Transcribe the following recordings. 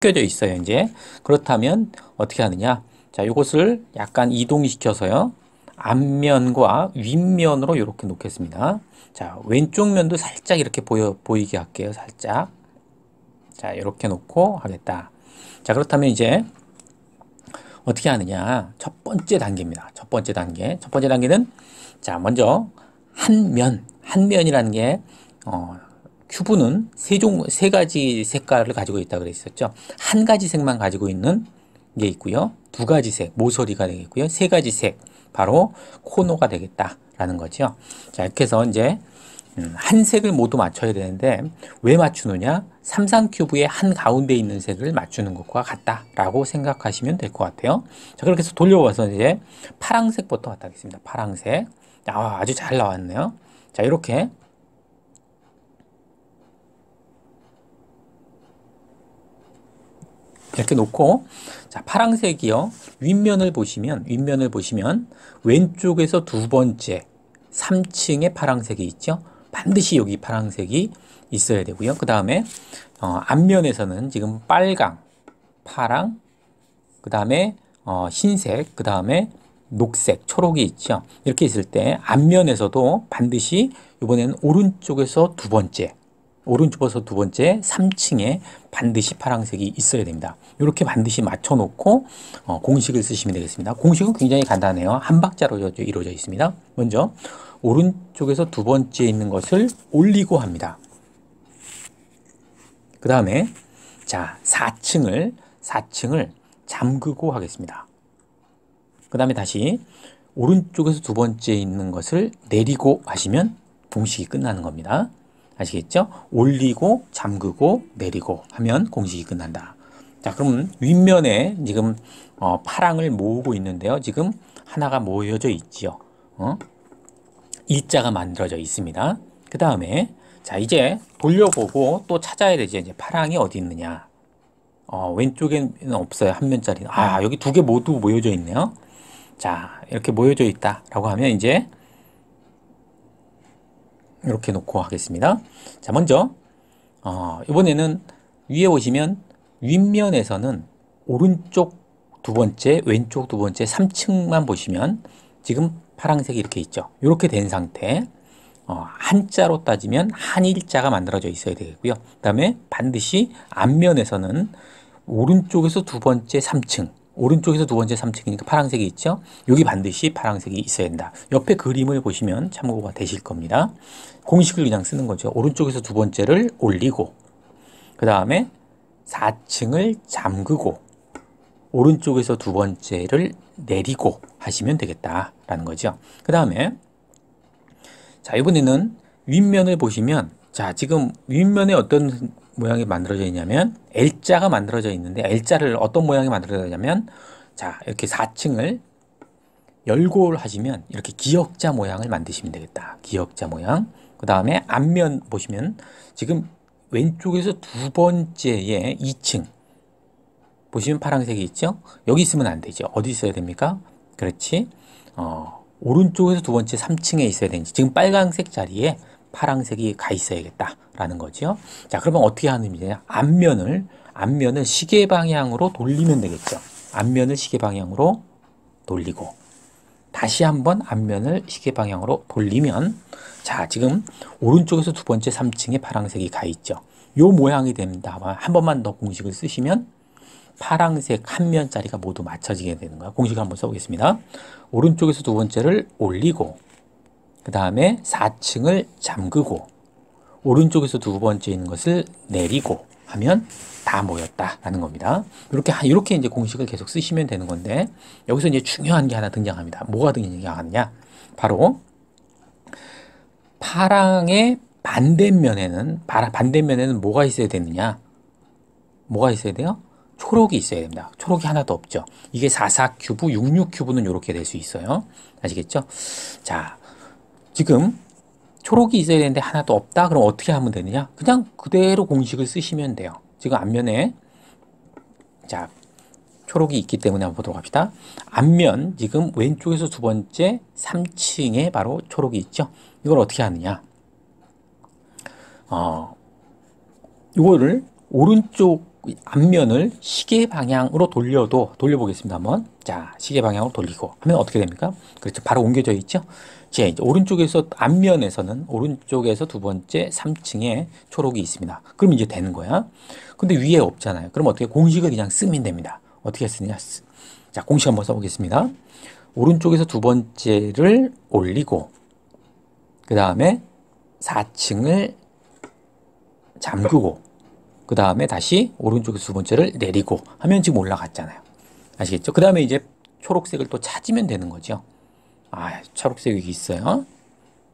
껴져 있어요, 이제. 그렇다면 어떻게 하느냐? 자, 이것을 약간 이동시켜서요. 앞면과 윗면으로 이렇게 놓겠습니다. 자, 왼쪽 면도 살짝 이렇게 보여, 보이게 할게요. 살짝. 자, 이렇게 놓고 하겠다. 자, 그렇다면 이제 어떻게 하느냐? 첫 번째 단계입니다. 첫 번째 단계. 첫 번째 단계는 자, 먼저 한 면, 한 면이라는 게 어, 큐브는 세 종, 세 가지 색깔을 가지고 있다 그랬었죠. 한 가지 색만 가지고 있는 게 있고요. 두 가지 색, 모서리가 되겠고요. 세 가지 색, 바로 코너가 되겠다라는 거죠. 자, 이렇게 해서 이제 음, 한 색을 모두 맞춰야 되는데 왜 맞추느냐? 삼상 큐브의 한 가운데 있는 색을 맞추는 것과 같다라고 생각하시면 될 것 같아요. 자, 그렇게 해서 돌려봐서 이제 파랑색부터 갖다 하겠습니다. 파랑색. 아, 아주 잘 나왔네요. 자, 이렇게 이렇게 놓고 자 파랑색이요 윗면을 보시면 윗면을 보시면 왼쪽에서 두 번째 3층에 파랑색이 있죠? 반드시 여기 파랑색이 있어야 되고요. 그 다음에 어, 앞면에서는 지금 빨강 파랑 그 다음에 어, 흰색 그 다음에 녹색 초록이 있죠? 이렇게 있을 때 앞면에서도 반드시 이번에는 오른쪽에서 두 번째 오른쪽에서 두 번째 3층에 반드시 파란색이 있어야 됩니다. 이렇게 반드시 맞춰 놓고 어, 공식을 쓰시면 되겠습니다. 공식은 굉장히 간단해요. 한 박자로 이루어져 있습니다. 먼저 오른쪽에서 두 번째 있는 것을 올리고 합니다. 그 다음에 자 4층을 4층을 잠그고 하겠습니다. 그 다음에 다시 오른쪽에서 두 번째 있는 것을 내리고 하시면 공식이 끝나는 겁니다. 아시겠죠? 올리고 잠그고 내리고 하면 공식이 끝난다. 자, 그럼 윗면에 지금 어, 파랑을 모으고 있는데요. 지금 하나가 모여져 있지요. 어? 일자가 만들어져 있습니다. 그 다음에 자 이제 돌려보고 또 찾아야 되죠. 이제 파랑이 어디 있느냐. 어, 왼쪽에는 없어요. 한 면짜리. 아 여기 두 개 모두 모여져 있네요. 자 이렇게 모여져 있다 라고 하면 이제 이렇게 놓고 하겠습니다. 자, 먼저 어, 이번에는 위에 보시면 윗면에서는 오른쪽 두 번째, 왼쪽 두 번째 3층만 보시면 지금 파란색이 이렇게 있죠. 이렇게 된 상태. 어, 한자로 따지면 한일자가 만들어져 있어야 되겠고요. 그 다음에 반드시 앞면에서는 오른쪽에서 두 번째 3층, 오른쪽에서 두 번째 3층이니까 파란색이 있죠. 여기 반드시 파란색이 있어야 된다. 옆에 그림을 보시면 참고가 되실 겁니다. 공식을 그냥 쓰는 거죠. 오른쪽에서 두 번째를 올리고 그 다음에 4층을 잠그고 오른쪽에서 두 번째를 내리고 하시면 되겠다라는 거죠. 그 다음에 자 이번에는 윗면을 보시면 자 지금 윗면에 어떤 모양이 만들어져 있냐면 L자가 만들어져 있는데 L자를 어떤 모양이 만들어져 있냐면 자 이렇게 4층을 열고 하시면 이렇게 기역자 모양을 만드시면 되겠다. 기역자 모양. 그 다음에 앞면 보시면 지금 왼쪽에서 두 번째에 2층 보시면 파란색이 있죠? 여기 있으면 안 되죠. 어디 있어야 됩니까? 그렇지. 어, 오른쪽에서 두 번째 3층에 있어야 되는지 지금 빨간색 자리에 파란색이 가 있어야겠다라는 거죠. 자, 그러면 어떻게 하는 일이냐? 앞면을 앞면을 시계 방향으로 돌리면 되겠죠. 앞면을 시계 방향으로 돌리고 다시 한번 앞면을 시계 방향으로 돌리면 자, 지금 오른쪽에서 두 번째 3층에 파란색이 가 있죠. 요 모양이 됩니다. 한 번만 더 공식을 쓰시면 파란색 한 면짜리가 모두 맞춰지게 되는 거야. 공식 한번 써보겠습니다. 오른쪽에서 두 번째를 올리고 그 다음에 4층을 잠그고 오른쪽에서 두 번째 있는 것을 내리고 하면 다 모였다라는 겁니다. 이렇게 이렇게 이제 공식을 계속 쓰시면 되는 건데 여기서 이제 중요한 게 하나 등장합니다. 뭐가 등장하느냐? 바로 파랑의 반대면에는 반대면에는 뭐가 있어야 되느냐? 뭐가 있어야 돼요? 초록이 있어야 됩니다. 초록이 하나도 없죠. 이게 44 큐브, 66 큐브는 이렇게 될 수 있어요. 아시겠죠? 자, 지금 초록이 있어야 되는데 하나도 없다? 그럼 어떻게 하면 되느냐? 그냥 그대로 공식을 쓰시면 돼요. 지금 앞면에 자 초록이 있기 때문에 한번 보도록 합시다. 앞면 지금 왼쪽에서 두 번째 3층에 바로 초록이 있죠. 이걸 어떻게 하느냐? 어, 이거를 오른쪽 앞면을 시계 방향으로 돌려도 돌려보겠습니다. 한번. 자, 시계 방향으로 돌리고 하면 어떻게 됩니까? 그렇죠. 바로 옮겨져 있죠. 자, 이제 오른쪽에서 앞면에서는 오른쪽에서 두 번째 3층에 초록이 있습니다. 그럼 이제 되는 거야. 근데 위에 없잖아요. 그럼 어떻게 공식을 그냥 쓰면 됩니다. 어떻게 쓰느냐? 자, 공식 한번 써보겠습니다. 오른쪽에서 두 번째를 올리고 그 다음에 4층을 잠그고 그 다음에 다시 오른쪽에서 두 번째를 내리고 하면 지금 올라갔잖아요. 아시겠죠? 그 다음에 이제 초록색을 또 찾으면 되는 거죠. 아, 초록색이 있어요.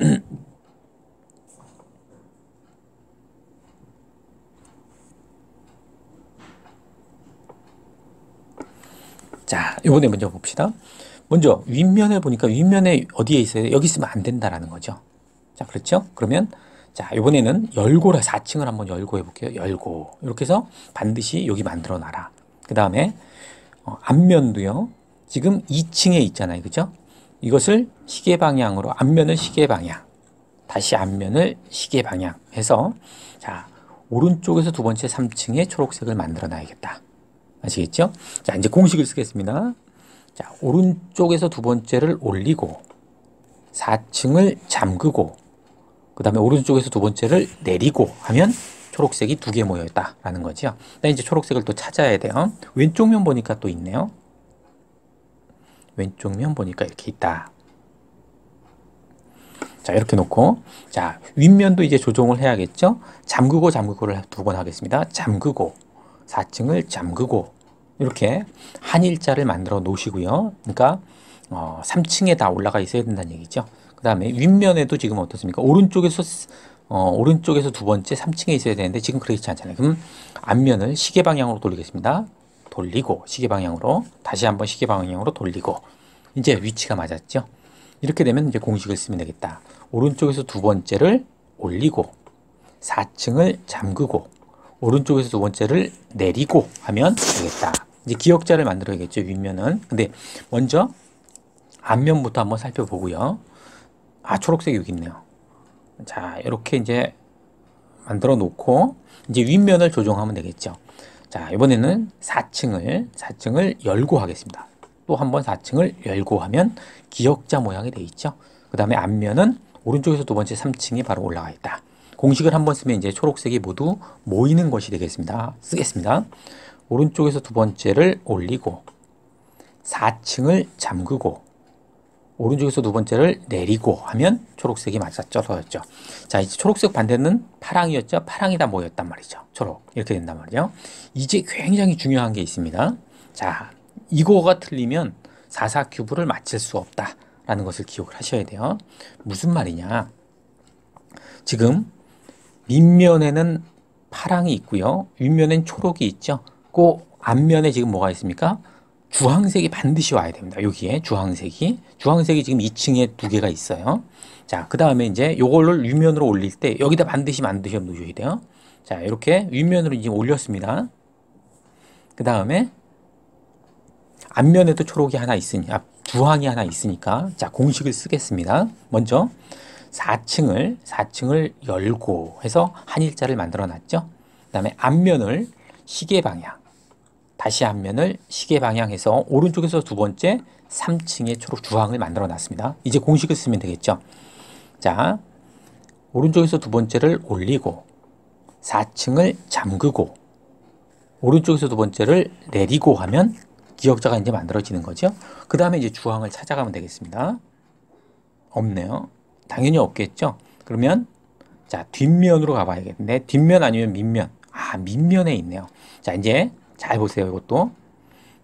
자, 이번에 먼저 봅시다. 먼저 윗면에 보니까 윗면에 어디에 있어요? 여기 있으면 안 된다라는 거죠. 자, 그렇죠? 그러면 자, 이번에는 열고라 4층을 한번 열고 해볼게요. 열고. 이렇게 해서 반드시 여기 만들어 놔라. 그 다음에 어, 앞면도요. 지금 2층에 있잖아요. 그죠? 이것을 시계 방향으로 앞면을 시계 방향. 다시 앞면을 시계 방향 해서 자, 오른쪽에서 두 번째 3층에 초록색을 만들어 놔야겠다. 아시겠죠? 자, 이제 공식을 쓰겠습니다. 자, 오른쪽에서 두 번째를 올리고 4층을 잠그고 그 다음에 오른쪽에서 두 번째를 내리고 하면 초록색이 두 개 모여 있다라는 거죠. 이제 초록색을 또 찾아야 돼요. 왼쪽 면 보니까 또 있네요. 왼쪽 면 보니까 이렇게 있다. 자, 이렇게 놓고, 자, 윗면도 이제 조정을 해야겠죠? 잠그고 잠그고를 두 번 하겠습니다. 잠그고, 4층을 잠그고, 이렇게 한 일자를 만들어 놓으시고요. 그러니까, 어, 3층에 다 올라가 있어야 된다는 얘기죠. 그 다음에 윗면에도 지금 어떻습니까? 오른쪽에서 어, 오른쪽에서 두 번째 3층에 있어야 되는데 지금 그렇지 않잖아요. 그럼 앞면을 시계 방향으로 돌리겠습니다. 돌리고 시계 방향으로 다시 한번 시계 방향으로 돌리고 이제 위치가 맞았죠. 이렇게 되면 이제 공식을 쓰면 되겠다. 오른쪽에서 두 번째를 올리고 4층을 잠그고 오른쪽에서 두 번째를 내리고 하면 되겠다. 이제 기억자를 만들어야겠죠. 윗면은. 근데 먼저 앞면부터 한번 살펴보고요. 아, 초록색이 여기 있네요. 자, 이렇게 이제 만들어 놓고 이제 윗면을 조정하면 되겠죠. 자, 이번에는 4층을 4층을 열고 하겠습니다. 또 한번 4층을 열고 하면 기역자 모양이 되어 있죠. 그 다음에 앞면은 오른쪽에서 두 번째 3층이 바로 올라가 있다. 공식을 한번 쓰면 이제 초록색이 모두 모이는 것이 되겠습니다. 쓰겠습니다. 오른쪽에서 두 번째를 올리고 4층을 잠그고 오른쪽에서 두 번째를 내리고 하면 초록색이 맞았죠. 더였죠. 자, 이제 초록색 반대는 파랑이었죠. 파랑이 다 모였단 말이죠. 초록. 이렇게 된단 말이죠. 이제 굉장히 중요한 게 있습니다. 자, 이거가 틀리면 4사 큐브를 맞힐 수 없다라는 것을 기억을 하셔야 돼요. 무슨 말이냐? 지금 밑면에는 파랑이 있고요. 윗면엔 초록이 있죠. 그 앞면에 지금 뭐가 있습니까? 주황색이 반드시 와야 됩니다. 여기에 주황색이. 주황색이 지금 2층에 두 개가 있어요. 자, 그 다음에 이제 요걸를 윗면으로 올릴 때 여기다 반드시 만드셔 놓으셔야 돼요. 자, 이렇게 윗면으로 이제 올렸습니다. 그 다음에 앞면에도 초록이 하나 있으니, 아, 주황이 하나 있으니까 자, 공식을 쓰겠습니다. 먼저 4층을, 4층을 열고 해서 한 일자를 만들어 놨죠. 그 다음에 앞면을 시계 방향, 다시 앞면을 시계 방향해서 오른쪽에서 두 번째 3층의 초록 주황을 만들어 놨습니다. 이제 공식을 쓰면 되겠죠. 자, 오른쪽에서 두 번째를 올리고 4층을 잠그고 오른쪽에서 두 번째를 내리고 하면 기억자가 이제 만들어지는 거죠. 그 다음에 이제 주황을 찾아가면 되겠습니다. 없네요. 당연히 없겠죠. 그러면 자 뒷면으로 가봐야겠는데 뒷면 아니면 밑면 아 밑면에 있네요. 자 이제 잘 보세요. 이것도.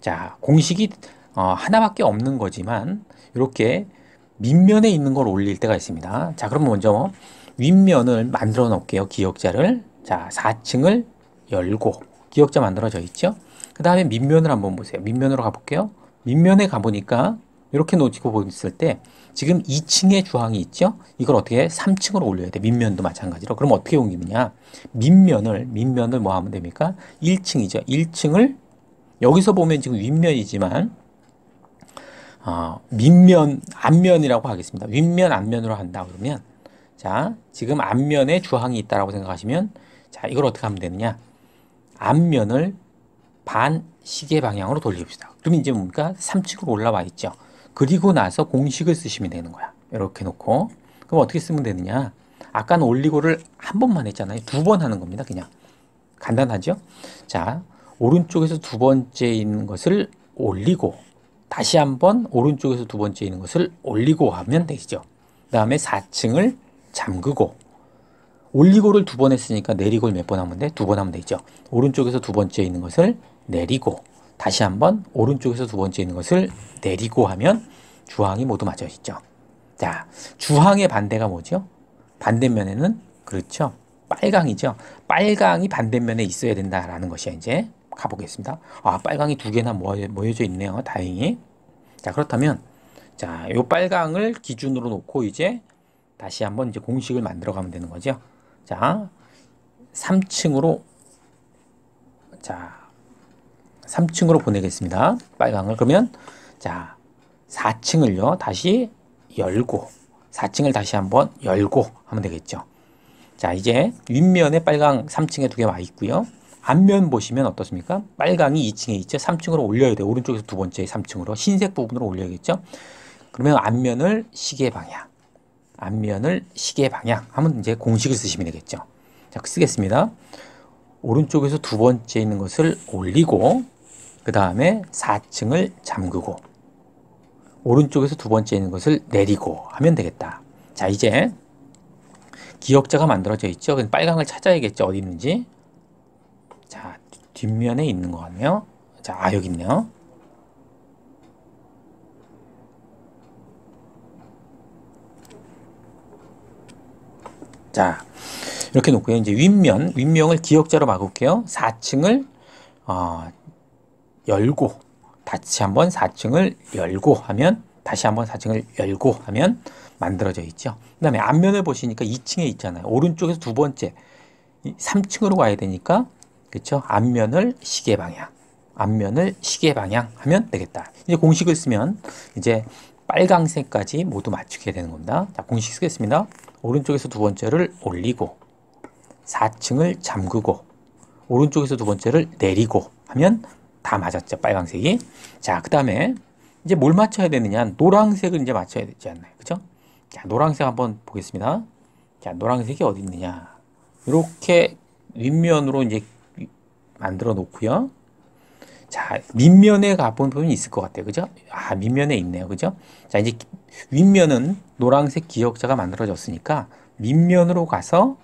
자, 공식이 어, 하나밖에 없는 거지만 이렇게 밑면에 있는 걸 올릴 때가 있습니다. 자, 그럼 먼저 윗면을 만들어 놓을게요. 기억자를. 자, 4층을 열고 기억자 만들어져 있죠? 그 다음에 밑면을 한번 보세요. 밑면으로 가볼게요. 밑면에 가보니까 이렇게 놓치고 보였을 때 지금 2층에 주황이 있죠? 이걸 어떻게 3층으로 올려야 돼. 밑면도 마찬가지로. 그럼 어떻게 옮기느냐? 밑면을 밑면을 뭐 하면 됩니까? 1층이죠. 1층을 여기서 보면 지금 윗면이지만 어, 밑면 앞면이라고 하겠습니다. 윗면 앞면으로 한다 그러면 자 지금 앞면에 주황이 있다라고 생각하시면 자 이걸 어떻게 하면 되느냐? 앞면을 반 시계 방향으로 돌립시다. 그러면 이제 뭡니까? 3층으로 올라와 있죠. 그리고 나서 공식을 쓰시면 되는 거야. 이렇게 놓고. 그럼 어떻게 쓰면 되느냐? 아까는 올리고를 한 번만 했잖아요. 두 번 하는 겁니다. 그냥. 간단하죠? 자, 오른쪽에서 두 번째 있는 것을 올리고 다시 한번 오른쪽에서 두 번째 있는 것을 올리고 하면 되죠. 그 다음에 4층을 잠그고 올리고를 두 번 했으니까 내리고를 몇 번 하면 돼? 두 번 하면 되죠. 오른쪽에서 두 번째 있는 것을 내리고 다시 한번 오른쪽에서 두 번째 있는 것을 내리고 하면 주항이 모두 맞아지죠. 자, 주항의 반대가 뭐죠? 반대면에는 그렇죠. 빨강이죠. 빨강이 반대면에 있어야 된다라는 것이 이제 가보겠습니다. 아, 빨강이 두 개나 모여져 있네요. 다행히. 자, 그렇다면 자, 요 빨강을 기준으로 놓고 이제 다시 한번 이제 공식을 만들어 가면 되는 거죠. 자, 3층으로 자, 3층으로 보내겠습니다. 빨강을. 그러면 자, 4층을요. 다시 열고 4층을 다시 한번 열고 하면 되겠죠. 자, 이제 윗면에 빨강 3층에 두 개 와 있고요. 앞면 보시면 어떻습니까? 빨강이 2층에 있죠. 3층으로 올려야 돼요. 오른쪽에서 두 번째 3층으로 흰색 부분으로 올려야겠죠. 그러면 앞면을 시계 방향, 앞면을 시계 방향 하면 이제 공식을 쓰시면 되겠죠. 자, 쓰겠습니다. 오른쪽에서 두 번째 있는 것을 올리고 그 다음에 4층을 잠그고 오른쪽에서 두 번째 있는 것을 내리고 하면 되겠다. 자, 이제 기억자가 만들어져 있죠. 빨강을 찾아야겠죠. 어디 있는지. 자, 뒷면에 있는 것 같네요. 자, 아, 여기 있네요. 자, 이렇게 놓고요. 이제 윗면, 윗면을 기억자로 바꿀게요. 4층을 어, 열고 다시 한번 4층을 열고 하면 다시 한번 4층을 열고 하면 만들어져 있죠. 그 다음에 앞면을 보시니까 2층에 있잖아요. 오른쪽에서 두 번째 3층으로 가야 되니까 그렇죠? 앞면을 시계 방향, 앞면을 시계 방향 하면 되겠다. 이제 공식을 쓰면 이제 빨강색까지 모두 맞추게 되는 겁니다. 자, 공식 쓰겠습니다. 오른쪽에서 두 번째를 올리고 4층을 잠그고 오른쪽에서 두 번째를 내리고 하면 다 맞았죠. 빨강색이. 자, 그 다음에 이제 뭘 맞춰야 되느냐. 노란색을 이제 맞춰야 되지 않나요? 그죠? 자, 노란색 한번 보겠습니다. 자, 노란색이 어디 있느냐. 이렇게 윗면으로 이제 만들어 놓고요. 자, 밑면에 가본 부분이 있을 것 같아요. 그죠? 아, 밑면에 있네요. 그죠? 자, 이제 윗면은 노란색 기억자가 만들어졌으니까 밑면으로 가서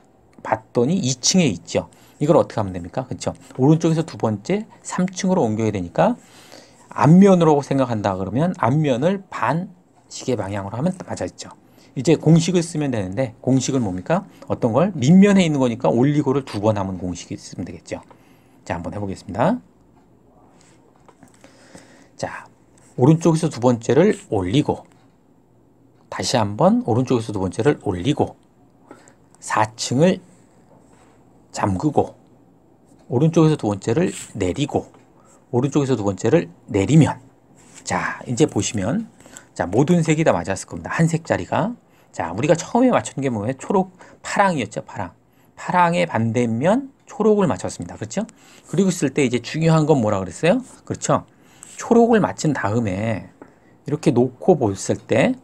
봤더니 2층에 있죠. 이걸 어떻게 하면 됩니까? 그렇죠? 오른쪽에서 두 번째 3층으로 옮겨야 되니까 앞면으로 생각한다 그러면 앞면을 반 시계 방향으로 하면 맞아있죠. 이제 공식을 쓰면 되는데 공식은 뭡니까? 어떤 걸 밑면에 있는 거니까 올리고를 두 번 하면 공식이 쓰면 되겠죠. 자, 한번 해보겠습니다. 자, 오른쪽에서 두 번째를 올리고 다시 한번 오른쪽에서 두 번째를 올리고 4층을 잠그고 오른쪽에서 두 번째를 내리고 오른쪽에서 두 번째를 내리면 자 이제 보시면 자 모든 색이 다 맞았을 겁니다. 한 색짜리가 자 우리가 처음에 맞춘 게 뭐예요? 초록 파랑이었죠 파랑. 파랑의 반대면 초록을 맞췄습니다. 그렇죠? 그리고 있을 때 이제 중요한 건 뭐라 그랬어요? 그렇죠? 초록을 맞춘 다음에 이렇게 놓고 봤을 때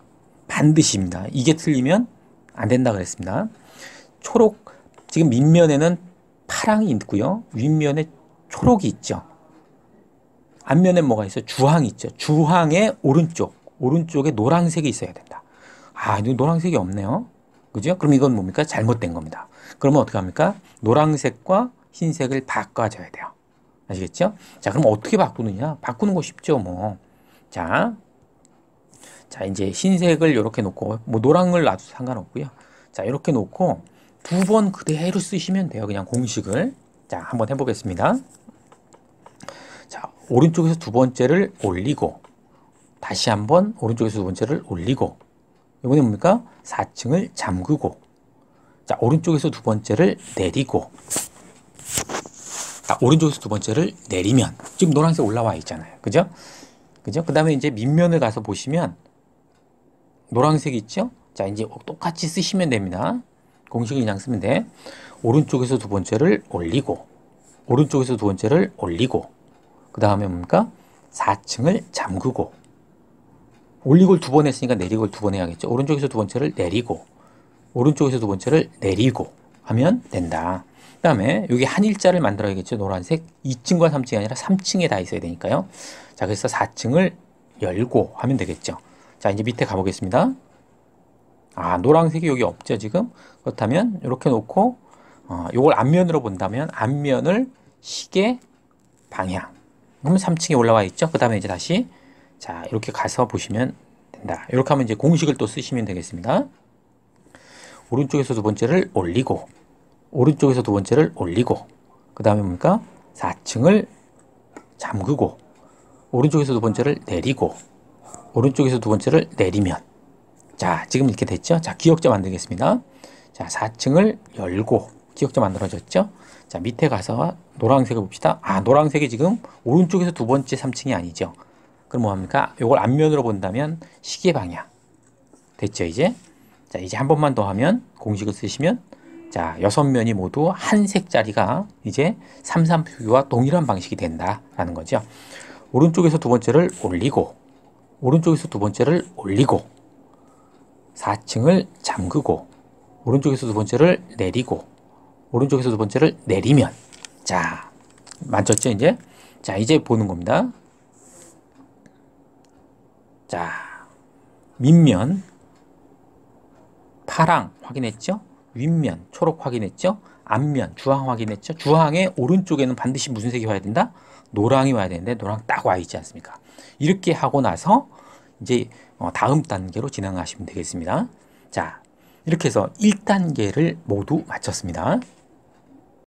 반드시입니다. 이게 틀리면 안 된다 그랬습니다. 초록 지금 밑면에는 파랑이 있고요. 윗면에 초록이 있죠. 앞면에 뭐가 있어요? 주황이 있죠. 주황의 오른쪽, 오른쪽에 노란색이 있어야 된다. 아, 노란색이 없네요. 그죠? 그럼 이건 뭡니까? 잘못된 겁니다. 그러면 어떻게 합니까? 노란색과 흰색을 바꿔줘야 돼요. 아시겠죠? 자, 그럼 어떻게 바꾸느냐? 바꾸는 거 쉽죠, 뭐. 자, 자, 이제 흰색을 이렇게 놓고, 뭐 노랑을 놔도 상관없고요. 자, 이렇게 놓고, 두 번 그대로 쓰시면 돼요. 그냥 공식을. 자, 한번 해보겠습니다. 자, 오른쪽에서 두 번째를 올리고, 다시 한번 오른쪽에서 두 번째를 올리고, 이번에 뭡니까? 4층을 잠그고, 자, 오른쪽에서 두 번째를 내리고, 자, 오른쪽에서 두 번째를 내리면, 지금 노란색 올라와 있잖아요. 그죠? 그죠? 그 다음에 이제 밑면을 가서 보시면, 노란색 있죠? 자, 이제 똑같이 쓰시면 됩니다. 공식을 그냥 쓰면 돼. 오른쪽에서 두 번째를 올리고 오른쪽에서 두 번째를 올리고 그 다음에 뭡니까? 4층을 잠그고 올리고를 두번 했으니까 내리고를 두번 해야겠죠. 오른쪽에서 두 번째를 내리고 오른쪽에서 두 번째를 내리고 하면 된다. 그 다음에 여기 한 일자를 만들어야겠죠. 노란색 2층과 3층이 아니라 3층에 다 있어야 되니까요. 자 그래서 4층을 열고 하면 되겠죠. 자 이제 밑에 가보겠습니다. 아 노란색이 여기 없죠 지금? 그렇다면 이렇게 놓고 어, 요걸 앞면으로 본다면 앞면을 시계 방향. 그러면 3층에 올라와 있죠? 그 다음에 이제 다시 자 이렇게 가서 보시면 된다. 이렇게 하면 이제 공식을 또 쓰시면 되겠습니다. 오른쪽에서 두 번째를 올리고 오른쪽에서 두 번째를 올리고 그 다음에 뭡니까? 4층을 잠그고 오른쪽에서 두 번째를 내리고 오른쪽에서 두 번째를 내리면 자 지금 이렇게 됐죠? 자 기억자 만들겠습니다. 자 4층을 열고 기억자 만들어졌죠? 자 밑에 가서 노란색을 봅시다. 아 노란색이 지금 오른쪽에서 두 번째 3층이 아니죠? 그럼 뭐합니까? 요걸 앞면으로 본다면 시계 방향. 됐죠 이제? 자 이제 한 번만 더 하면 공식을 쓰시면 자 여섯 면이 모두 한 색짜리가 이제 삼삼표기와 동일한 방식이 된다라는 거죠. 오른쪽에서 두 번째를 올리고 오른쪽에서 두 번째를 올리고 4층을 잠그고 오른쪽에서 두 번째를 내리고 오른쪽에서 두 번째를 내리면 자 맞췄죠 이제? 자 이제 보는 겁니다. 자 밑면 파랑 확인했죠? 윗면 초록 확인했죠? 앞면 주황 확인했죠? 주황의 오른쪽에는 반드시 무슨 색이 와야 된다? 노랑이 와야 되는데 노랑 딱 와 있지 않습니까? 이렇게 하고 나서 이제 어, 다음 단계로 진행하시면 되겠습니다. 자 이렇게 해서 1단계를 모두 마쳤습니다